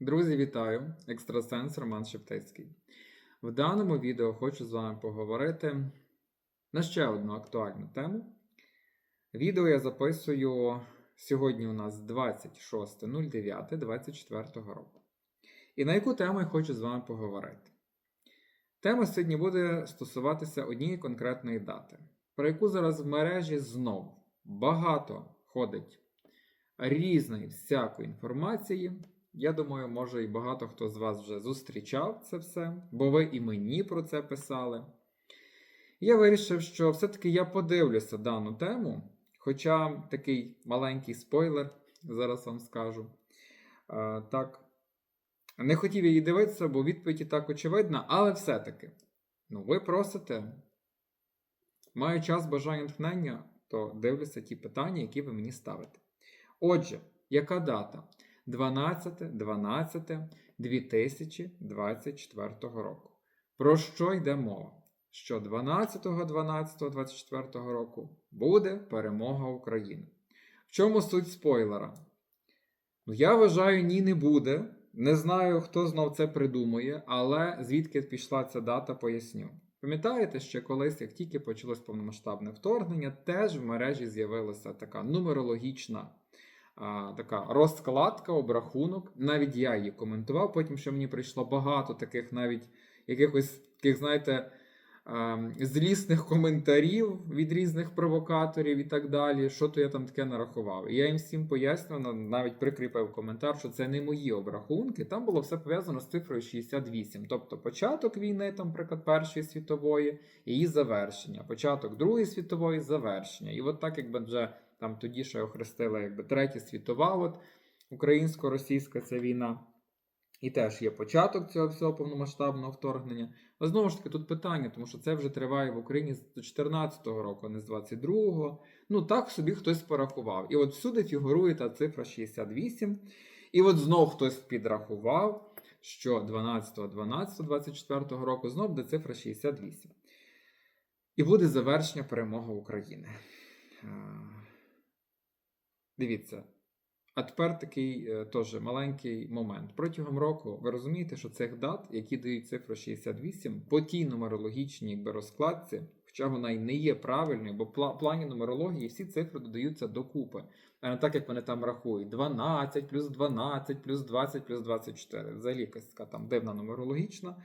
Друзі, вітаю! Екстрасенс Роман Шептицький. В даному відео хочу з вами поговорити на ще одну актуальну тему. Відео я записую сьогодні у нас 26.09.24 року. І на яку тему я хочу з вами поговорити? Тема сьогодні буде стосуватися однієї конкретної дати, про яку зараз в мережі знов багато ходить різної всякої інформації. Я думаю, може і багато хто з вас вже зустрічав це все, бо ви і мені про це писали. Я вирішив, що все-таки я подивлюся дану тему, хоча такий маленький спойлер, зараз вам скажу. А, так, не хотів її дивитися, бо відповідь і так очевидна, але все-таки, ну, ви просите, маю час бажання натхнення, то дивлюся ті питання, які ви мені ставите. Отже, яка дата? 12.12.2024 року. Про що йде мова? Що 12.12.24 року буде перемога України. В чому суть спойлера? Ну, я вважаю, ні, не буде. Не знаю, хто знов це придумує, але звідки пішла ця дата, поясню. Пам'ятаєте, що колись, як тільки почалось повномасштабне вторгнення, теж в мережі з'явилася така нумерологічна а, така розкладка, обрахунок. Навіть я її коментував. Потім ще мені прийшло багато таких навіть якихось таких, знаєте, а, злісних коментарів від різних провокаторів і так далі. Що то я там таке нарахував. І я їм всім пояснював, навіть прикріпив коментар, що це не мої обрахунки. Там було все пов'язано з цифрою 68. Тобто початок війни, там, наприклад, Першої світової, і її завершення, початок Другої світової завершення. І от так, якби вже там тоді ще охрестили якби Третя світова, от українсько-російська ця війна. І теж є початок цього всього повномасштабного вторгнення. Але знову ж таки, тут питання, тому що це вже триває в Україні з 2014 року, а не з 22-го. Ну так собі хтось порахував. І от всюди фігурує та цифра 68. І от знов хтось підрахував, що 12.12.24 року знов буде цифра 68. І буде завершення перемоги України. Е, Дивіться. А тепер такий е, теж маленький момент. Протягом року ви розумієте, що цих дат, які дають цифру 68, по тій нумерологічній якби, розкладці, хоча вона й не є правильною, бо в плані нумерології всі цифри додаються докупи, а не так, як вони там рахують: 12 плюс 12 плюс 20 плюс 24. Взагалі якась така там дивна нумерологічна.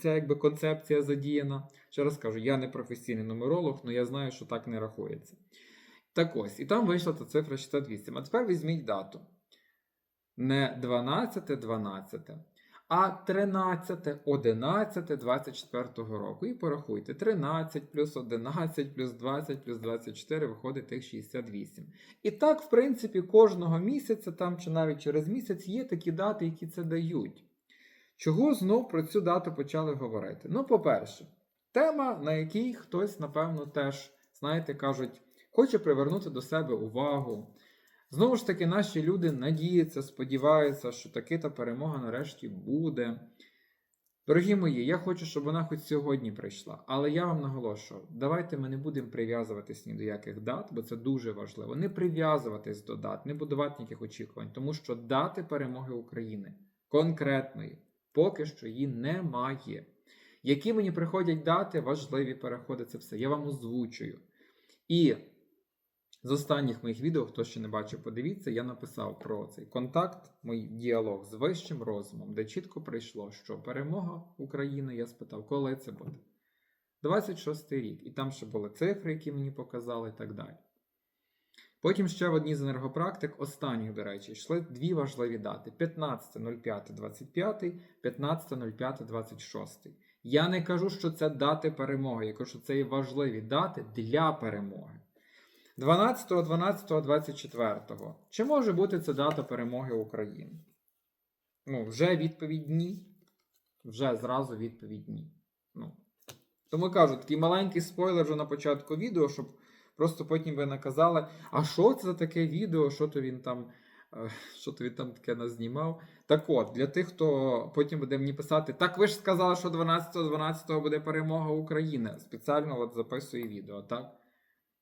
Ця якби концепція задіяна. Ще раз кажу, я не професійний нумеролог, але я знаю, що так не рахується. Так ось, і там вийшла та цифра 68. А тепер візьміть дату. Не 12, 12, а 13, 11, 24 року. І порахуйте. 13 плюс 11 плюс 20 плюс 24 виходить тих 68. І так, в принципі, кожного місяця, там чи навіть через місяць, є такі дати, які це дають. Чого знов про цю дату почали говорити? Ну, по-перше, тема, на якій хтось, напевно, теж, знаєте, кажуть, хоче привернути до себе увагу. Знову ж таки, наші люди надіються, сподіваються, що таки та перемога нарешті буде. Дорогі мої, я хочу, щоб вона хоч сьогодні прийшла. Але я вам наголошую, давайте ми не будемо прив'язуватись ні до яких дат, бо це дуже важливо. Не прив'язуватись до дат, не будувати ніяких очікувань, тому що дати перемоги України конкретної, поки що її немає. Які мені приходять дати, важливі переходи, це все. Я вам озвучую. І з останніх моїх відео, хто ще не бачив, подивіться, я написав про цей контакт, мій діалог з вищим розумом, де чітко прийшло, що перемога України, я спитав, коли це буде. 26 рік. І там ще були цифри, які мені показали, і так далі. Потім ще в одній з енергопрактик, останніх, до речі, йшли дві важливі дати: 15.05.25, 15.05.26. Я не кажу, що це дати перемоги, я кажу, що це є важливі дати для перемоги. 12, 12, 24. Чи може бути це дата перемоги України? Ну, вже відповідь ні. Вже зразу відповідь ні. Ну. Тому кажу, такий маленький спойлер вже на початку відео, щоб просто потім ви наказали, а що це за таке відео, що то він там. е, Що то він там таке назнімав. Так от, для тих, хто потім буде мені писати, так ви ж сказали, що 12-12 буде перемога України. Спеціально от записую відео, так?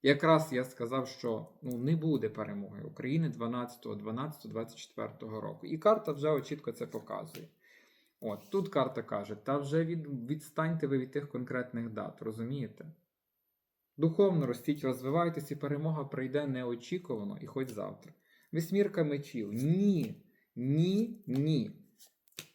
Якраз я сказав, що ну, не буде перемоги України 12, 12, 24 року. І карта вже чітко це показує. От тут карта каже: та вже від, відстаньте ви від тих конкретних дат, розумієте? Духовно ростіть, розвивайтесь, і перемога прийде неочікувано і хоч завтра. Вісьмірка мечів. Ні, ні, ні.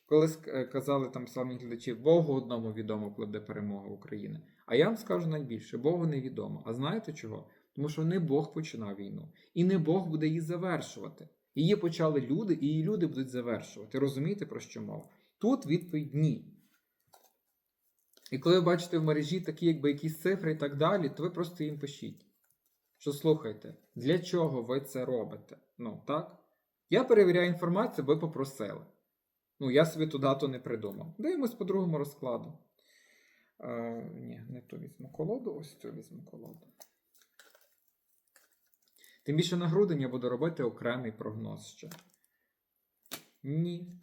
Коли ск- е, там славні глядачі, Богу одному відомо, коли буде перемога України. А я вам скажу найбільше, Богу невідомо. А знаєте чого? Тому що не Бог починав війну, і не Бог буде її завершувати. Її почали люди, і її люди будуть завершувати. Розумієте, про що мова? Тут відповідь ні. І коли ви бачите в мережі такі, якби якісь цифри і так далі, то ви просто їм пишіть. Що слухайте, для чого ви це робите? Ну, так? Я перевіряю інформацію, ви попросили. Ну, я собі ту дату не придумав. Дивимось по другому розкладу. Е, ні, не ту візьму колоду, ось цю візьму колоду. Тим більше на грудень я буду робити окремий прогноз ще. Ні.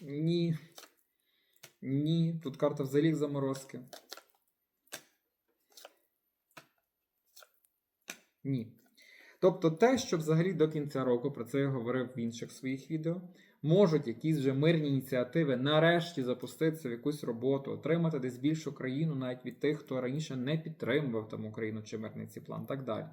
Ні. Ні. Тут карта взагалі заморозки. Ні. Тобто те, що взагалі до кінця року, про це я говорив в інших своїх відео, можуть якісь вже мирні ініціативи нарешті запуститися в якусь роботу, отримати десь більшу країну навіть від тих, хто раніше не підтримував там Україну чи мирний цей план, так далі.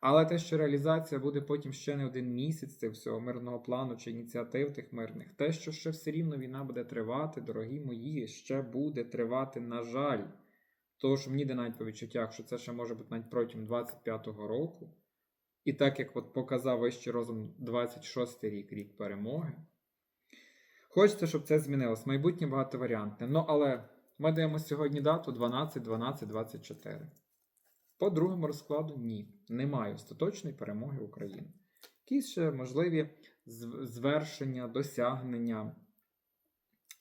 Але те, що реалізація буде потім ще не один місяць цього всього мирного плану чи ініціатив тих мирних, те, що ще все рівно війна буде тривати, дорогі мої, ще буде тривати, на жаль. Що мені йде навіть по відчуттях, що це ще може бути навіть протягом 25-го року. І так як от показав вищий розум 26 й рік, рік перемоги. Хочеться, щоб це змінилось. Майбутнє багатоваріантне. Ну, але ми даємо сьогодні дату 12, 12, 24. По другому розкладу ні. Немає остаточної перемоги України. Якісь ще можливі звершення, досягнення,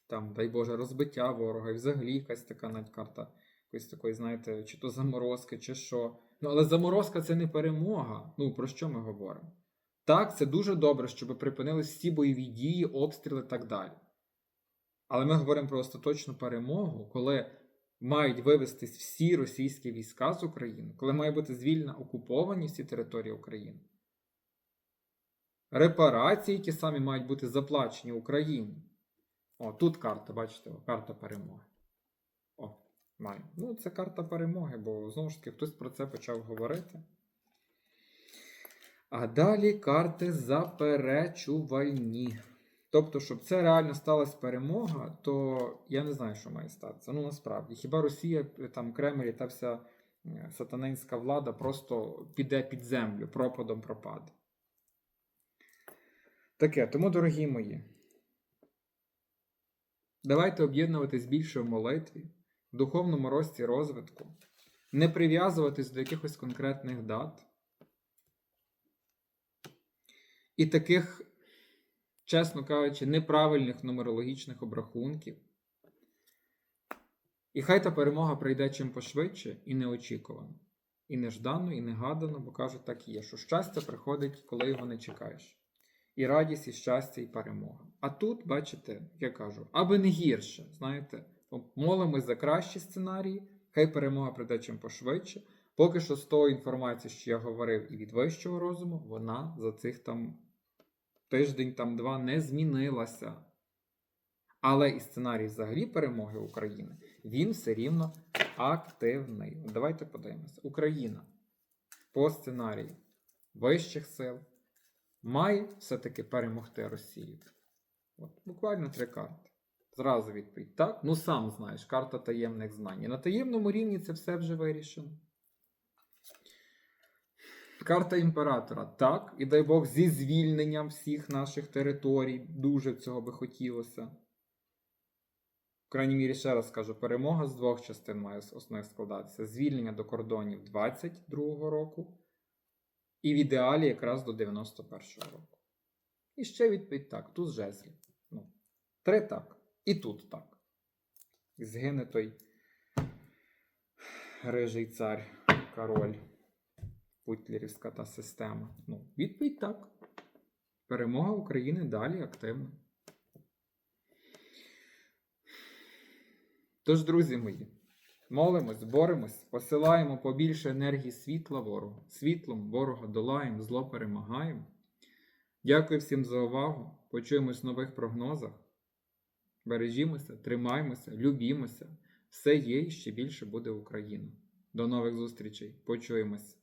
там, дай Боже, розбиття ворога, і взагалі якась така навіть карта якоїсь такої, знаєте, чи то заморозки, чи що. Ну, але заморозка це не перемога. Ну, про що ми говоримо? Так, це дуже добре, щоб припинились всі бойові дії, обстріли і так далі. Але ми говоримо про остаточну перемогу, коли мають вивестись всі російські війська з України, коли має бути звільнено окуповані всі території України. Репарації ті самі мають бути заплачені Україні. О, тут карта, бачите, карта перемоги. О, маю. Ну, це карта перемоги, бо знову ж таки хтось про це почав говорити. А далі карти заперечувальні. Тобто, щоб це реально сталася перемога, то я не знаю, що має статися. Ну насправді, хіба Росія, там Кремль і та вся е, сатанинська влада просто піде під землю, пропадом пропаде. Таке, тому, дорогі мої, давайте об'єднуватись більше в молитві, духовному рості розвитку, не прив'язуватись до якихось конкретних дат. І таких, чесно кажучи, неправильних нумерологічних обрахунків. І хай та перемога прийде чим пошвидше і неочікувано. І неждано, і негадано, бо кажуть, так і є, що щастя приходить, коли його не чекаєш. І радість, і щастя, і перемога. А тут, бачите, я кажу, аби не гірше, знаєте, молимось за кращі сценарії, хай перемога прийде чим пошвидше. Поки що з тої інформації, що я говорив і від вищого розуму, вона за цих там тиждень, там два не змінилася. Але і сценарій взагалі перемоги України, він все рівно активний. Давайте подивимося. Україна по сценарію вищих сил має все-таки перемогти Росію. От, буквально три карти. Зразу відповідь. Так? Ну сам знаєш, карта таємних знань. І на таємному рівні це все вже вирішено. Карта імператора. Так, і дай Бог зі звільненням всіх наших територій. Дуже цього би хотілося. В крайній мірі, ще раз кажу, перемога з двох частин має основних складатися: звільнення до кордонів 22-го року, і в ідеалі якраз до 91-го року. І ще відповідь так: тут жезлі. Ну, три так. І тут так. Згине той рижий цар, король, путлерівська та система. Ну, відповідь так. Перемога України далі активна. Тож, друзі мої, Молимось, боремось, посилаємо побільше енергії світла ворогу. Світлом ворога долаємо, зло перемагаємо. Дякую всім за увагу. Почуємось в нових прогнозах. Бережімося, тримаймося, любімося. Все є і ще більше буде Україна. До нових зустрічей. Почуємось.